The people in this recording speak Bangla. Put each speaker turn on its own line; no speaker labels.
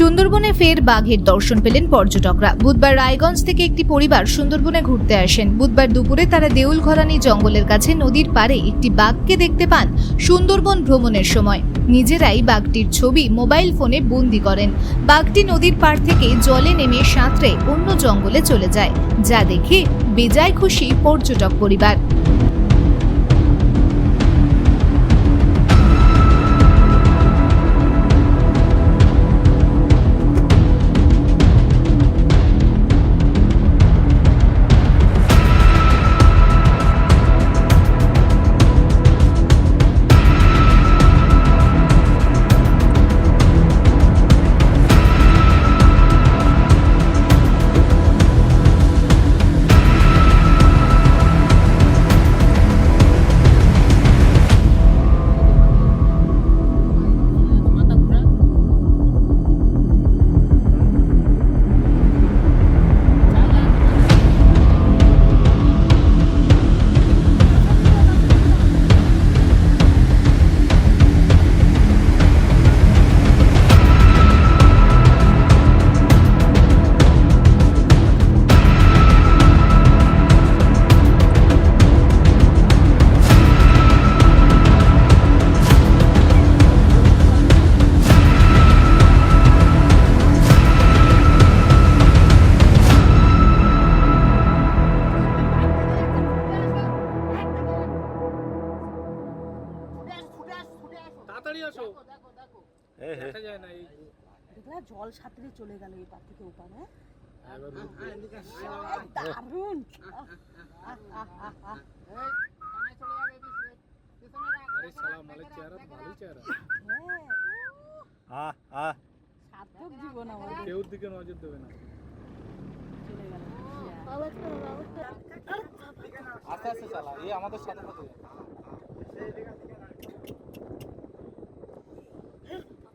সুন্দরবনে ফের বাঘের দর্শন পেলেন পর্যটকরা। বুধবার রায়গঞ্জ থেকে একটি পরিবার সুন্দরবনে ঘুরতে আসেন। বুধবার দুপুরে তারা দেউল ঘরানি জঙ্গলের কাছে নদীর পাড়ে একটি বাঘকে দেখতে পান সুন্দরবন ভ্রমণের সময়। নিজেরাই বাঘটির ছবি মোবাইল ফোনে বন্দি করেন। বাঘটি নদীর পাড় থেকে জলে নেমে সাঁতরে অন্য জঙ্গলে চলে যায়, যা দেখে বেজায় খুশি পর্যটক পরিবার।
তাড়াতাড়ি আসো। দেখা যায় না এই
দেখলা জল সাঁতরে চলে গেল এই পার থেকে ওপার। হ্যাঁ দারুণ।
আরে সালা মালের চেহারা ভালোই চেহারা।
আহ আহ।
সার্থক জীবন আমাদের।
কেউ দিকে নজর দেবে না।
চলে গেল।
আস্তে আস্তে চালা এই আমাদের সাথে সাথে